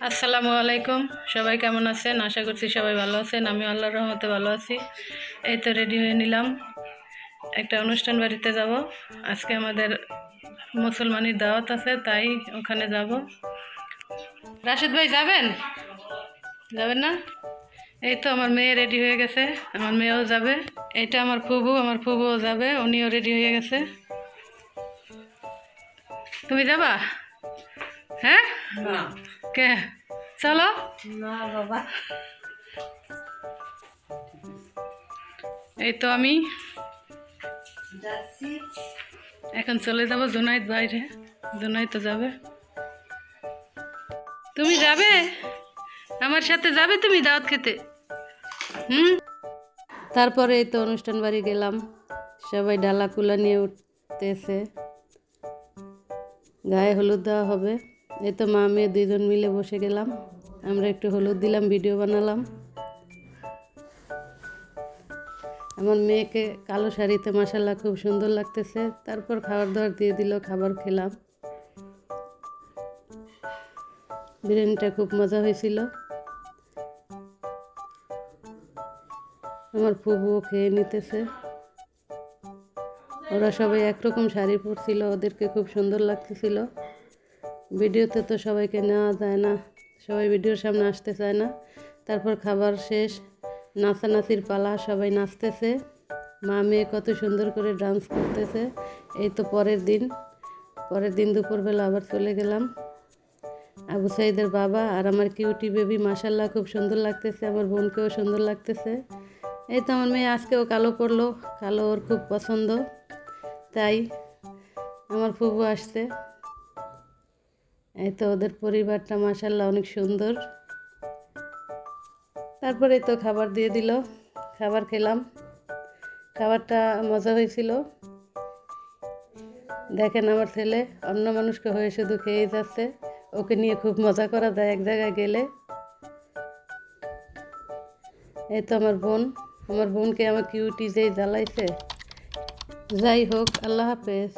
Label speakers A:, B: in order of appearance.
A: আসসালামু আলাইকুম। সবাই কেমন আছেন? আশা করছি সবাই ভালো আছেন। আমি আল্লাহর রহমতে ভালো আছি। এই তো রেডি হয়ে নিলাম। একটা অনুষ্ঠান বাড়িতে যাব। আজকে আমাদের মুসলমানির দাওয়াত আছে, তাই ওখানে যাব। রাশেদ ভাই, যাবেন? যাবেন না? এই তো আমার মেয়ে রেডি হয়ে গেছে। আমার মেয়েও যাবে। এটা আমার ফুবু, আমার ফুবুও যাবে। উনিও রেডি হয়ে গেছে। তুমি যাবা? হ্যাঁ? কে চলো।
B: না বাবা।
A: এই তো আমি। এখন চলে যাব জুনাইদ বাইরে জুনাইদ তো যাবে। তুমি যাবে? আমার সাথে যাবে তুমি দাওয়াত খেতে? হুম? তারপরে এই তো অনুষ্ঠান বাড়ি গেলাম। সবাই ডালা কুলা নিয়ে উঠতেছে। গায়ে হলুদ দেওয়া হবে। এই তো মা মেয়ে দুইজন মিলে বসে গেলাম। আমরা একটু হলুদ দিলাম, ভিডিও বানালাম। আমার মেয়েকে কালো শাড়িতে মাসাল্লাহ খুব সুন্দর লাগতেছে। তারপর খাবার দাবার দিয়ে দিল, খাবার খেলাম। বিরিয়ানিটা খুব মজা হয়েছিল। আমার ফুবুও খেয়ে নিতেছে। ওরা সবাই একরকম শাড়ি পরছিল, ওদেরকে খুব সুন্দর লাগতেছিল। ভিডিওতে তো সবাইকে নেওয়া যায় না, সবাই ভিডিওর সামনে আসতে চায় না। তারপর খাবার শেষ, নাচানাচির পালা, সবাই নাচতেছে। মা মেয়ে কত সুন্দর করে ডান্স করতেছে। এই তো পরের দিন পরের দিন দুপুরবেলা আবার চলে গেলাম। আবু সাইদের বাবা আর আমার কিউটি বেবি মাসাল্লাহ খুব সুন্দর লাগতেছে, আমার বোনকেও সুন্দর লাগতেছে। এই তো আমার মেয়ে আজকেও কালো পরলো, কালো ওর খুব পছন্দ। তাই আমার ফুবু আসছে। এই তো ওদের পরিবারটা মাসাল্লাহ অনেক সুন্দর। তারপরে তো খাবার দিয়ে দিল, খাবার খেলাম। খাবারটা মজা হয়েছিল। দেখেন আমার ছেলে, অন্য মানুষকে হয়ে শুধু খেয়েই যাচ্ছে। ওকে নিয়ে খুব মজা করা যায় এক জায়গায় গেলে। এই তো আমার বোন, আমার বোনকে আমার কিউটি যেই জ্বালাইছে। যাই হোক, আল্লাহ হাফেজ।